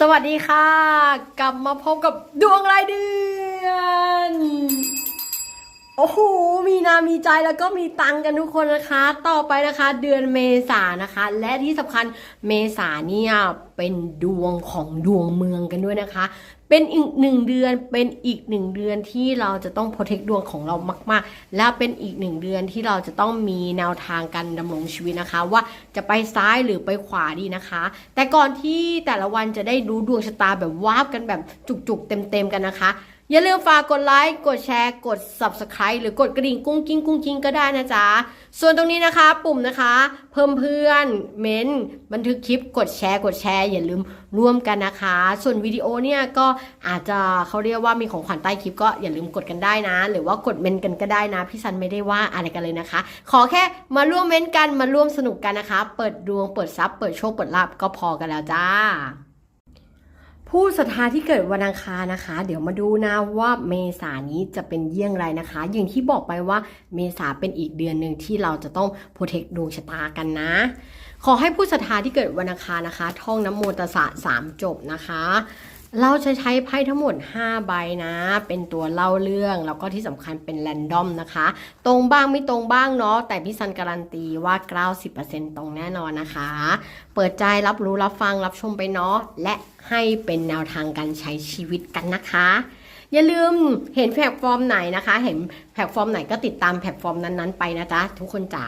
สวัสดีค่ะ กลับมาพบกับดวงรายเดือน โอ้โห มีนามีใจแล้วก็มีตังกันทุกคนนะคะ ต่อไปนะคะ เดือนเมษานะคะ และที่สำคัญเมษาเนี่ยเป็นดวงของดวงเมืองกันด้วยนะคะ เป็นอีกหนึ่งเดือนเป็นอีกหนึ่งเดือนที่เราจะต้องโปรเทคดวงของเรามาก ๆ และเป็นอีกหนึ่งเดือนที่เราจะต้องมีแนวทางการดำรงชีวิตนะคะ ว่าจะไปซ้ายหรือไปขวาดีนะคะ แต่ก่อนที่แต่ละวันจะได้รู้ดวงชะตาแบบวาบกันแบบจุกๆเต็มๆกันนะคะ อย่าลืมฝากกดไลค์ กดแชร์ กด subscribe หรือกดกระดิ่งกุ้งกิ้งกุ้งกิ้งก็ได้นะจ๊ะ ส่วนตรงนี้นะคะ ปุ่มนะคะ เพิ่มเพื่อนเม้นบันทึกคลิป กดแชร์ กดแชร์ อย่าลืมร่วมกันนะคะ ส่วนวิดีโอเนี่ยก็อาจจะเขาเรียกว่ามีของขวัญใต้คลิปก็อย่าลืมกดกันได้นะ หรือว่ากดเม้นกันก็ได้นะ พี่ซันไม่ได้ว่าอะไรกันเลยนะคะ ขอแค่มาร่วมเม้นกันมาร่วมสนุกกันนะคะ เปิดดวง เปิดซับเปิดโชค เปิดลาบก็พอกันแล้วจ้า ผู้ศรัทธาที่เกิดวันอังคารนะคะ เดี๋ยวมาดูนะว่าเมษานี้จะเป็นเยี่ยงไรนะคะ อย่างที่บอกไปว่าเมษาเป็นอีกเดือนหนึ่งที่เราจะต้องโปรเทคดวงชะตากันนะ ขอให้ผู้ศรัทธาที่เกิดวันอังคารนะคะ ท่องน้ำโมตสะสามจบนะคะ เราจะใช้ไพ่ทั้งหมด 5 ใบนะ เป็นตัวเล่าเรื่องแล้วก็ที่สำคัญเป็นแรนดอมนะคะ ตรงบ้างไม่ตรงบ้างเนาะแต่พี่ซันการันตีว่า 90%ตรงแน่นอนนะคะ เปิดใจรับรู้รับฟังรับชมไปเนาะและให้เป็นแนวทางการใช้ชีวิตกันนะคะ อย่าลืมเห็นแพลตฟอร์มไหนนะคะ เห็นแพลตฟอร์มไหนก็ติดตามแพลตฟอร์มนั้นๆไปนะจ๊ะทุกคนจ๋า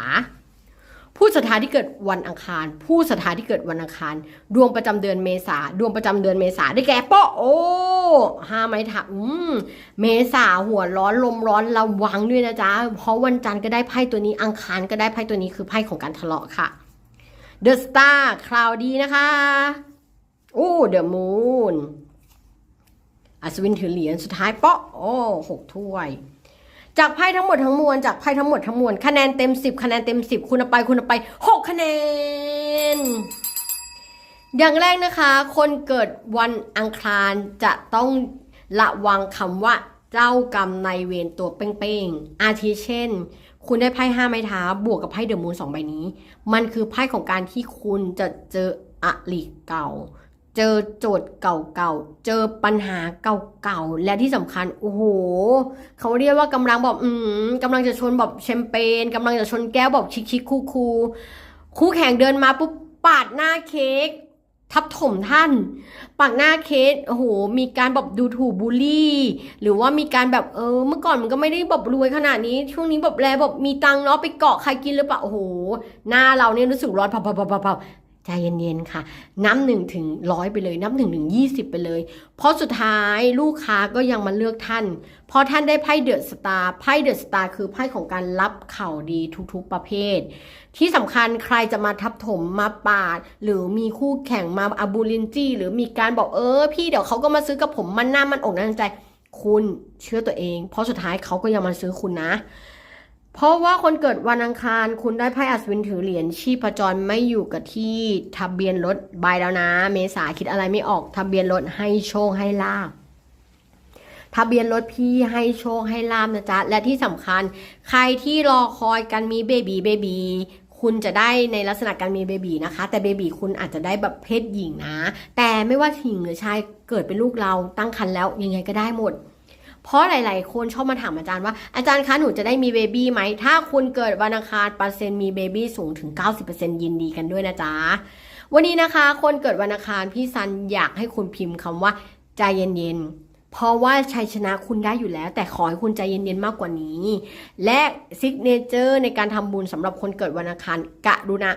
ผู้ศรัทธาที่เกิดวันอังคาร ผู้ศรัทธาที่เกิดวันอังคาร ดวงประจำเดือนเมษาดวงประจำเดือนเมษาได้แก่โปะโอ้ห้าไม้ถักอืมเมษาหัวร้อนลมร้อนระวังด้วยนะจ๊ะเพราะวันจันทร์ก็ได้ไพ่ตัวนี้อังคารก็ได้ไพ่ตัวนี้คือไพ่ของการทะเลาะค่ะ The Star คราวดีนะคะโอ้ The Moon อัศวินถือเหรียญสุดท้ายเปาะโอ้หกถ้วย จากไพ่ทั้งหมดทั้งมวลจากไพ่ทั้งหมดทั้งมวลคะแนนเต็ม 10 คะแนนเต็ม 10 คุณเอาไปคุณเอาไป 6 คะแนน อย่างแรกนะคะ คนเกิดวันอังคารจะต้องระวังคำว่าเจ้ากรรมนายเวรตัวเป้งๆ อาทิเช่น คุณได้ไพ่ห้าไม้เท้าบวกกับไพ่เดอะมูนสองใบนี้ มันคือไพ่ของการที่คุณจะเจออริเก่า เจอโจทย์เก่าๆ เจอปัญหาเก่าๆ และที่สำคัญ โอ้โห เขาเรียกว่ากำลังแบบอืมกำลังจะชนแบบแชมเปญกำลังจะชนแก้วแบบชิคๆคูลๆคู่แข่งเดินมาปุ๊บปาดหน้าเค้กทับถมท่านปากหน้าเค้กโอ้โห มีการแบบดูถูกบูลลี่ หรือว่ามีการแบบเออ เมื่อก่อนมันก็ไม่ได้แบบรวยขนาดนี้ ช่วงนี้แบบแลแบบมีตังค์เนาะไปเกาะใครกินหรือเปล่าโอ้โห หน้าเราเนี่ยรู้สึกร้อนพับพับพับพับ ใจเย็นๆค่ะน้ำหนึ่งถึงร้อยไปเลยน้ำหนึ่งถึงยี่สิบไปเลย เพราะสุดท้ายลูกค้าก็ยังมาเลือกท่าน เพราะท่านได้ไพ่เดอะสตาร์ไพ่เดอะสตาร์คือไพ่ของการรับข่าวดีทุกๆประเภท ที่สำคัญใครจะมาทับถมมาปาด หรือมีคู่แข่งมาอาบูลินจี้ หรือมีการบอกเออ พี่เดี๋ยวเขาก็มาซื้อกับผมมันหน้ามันอกนั่นใจ คุณเชื่อตัวเอง เพราะสุดท้ายเขาก็ยังมาซื้อคุณนะ เพราะว่าคนเกิดวันอังคารคุณได้ไพ่อัศวินถือเหรียญชีพจรไม่อยู่กับที่ทะเบียนรถใบแล้วนะ เมษาคิดอะไรไม่ออกทะเบียนรถให้โชคให้ลาบทะเบียนรถพี่ให้โชคให้ลาบนะจ๊ะ และที่สำคัญ ใครที่รอคอยกันมีเบบีเบบีคุณจะได้ในลักษณะการมีเบบีนะคะ แต่เบบีคุณอาจจะได้แบบเพศหญิงนะ แต่ไม่ว่าหญิงหรือชายเกิดเป็นลูกเราตั้งครรภ์แล้วยังไงก็ได้หมด เพราะหลาย ๆ คนชอบมาถามอาจารย์ว่าอาจารย์คะหนูจะได้มีเบบี้ไหม ถ้าคุณเกิดวันอังคารเปอร์เซ็นต์มีเบบี้สูงถึง 90%ยินดีกันด้วยนะจ๊ะ วันนี้นะคะ คนเกิดวันอังคารพี่ซันอยากให้คุณพิมพ์คำว่าใจเย็น ๆเพราะว่าชัยชนะคุณได้อยู่แล้ว แต่ขอให้คุณใจเย็นๆมากกว่านี้ และซิกเนเจอร์ในการทำบุญสำหรับคนเกิดวันอังคารกะรุณา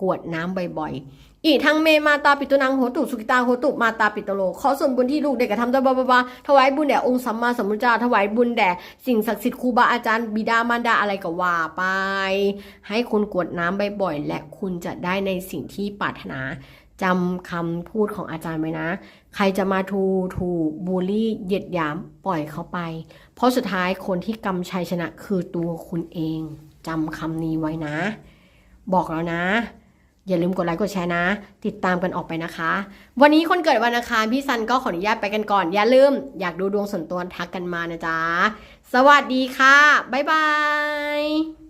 กวดน้ำบ่อยๆ อีทั้งเมมาตาปิตุนังโหตุสุกิตาโหตุมาตาปิตโล ขอส่วนบุญที่ลูกเด็กกระทำได้บ้าบ้าถวายบุญแด่องค์สัมมาสัมพุทธเจ้า ถวายบุญแด่สิ่งศักดิ์สิทธิ์ครูบาอาจารย์บิดามารดาอะไรก็ว่าไป ให้คุณกวดน้ำบ่อยๆ และคุณจะได้ในสิ่งที่ปรารถนาจำคำพูดของอาจารย์ไว้นะ ใครจะมาทูถูกบูลลี่เหยียดหยามปล่อยเขาไป เพราะสุดท้ายคนที่กำชัยชนะคือตัวคุณเองจำคำนี้ไว้นะ บอกแล้วนะ อย่าลืมกดไลค์กดแชร์นะ ติดตามกันออกไปนะคะ วันนี้คนเกิดวันอังคารพี่ซันก็ขออนุญาตไปกันก่อน อย่าลืมอยากดูดวงส่วนตัวทักกันมานะจ๊ะ สวัสดีค่ะ บ๊ายบาย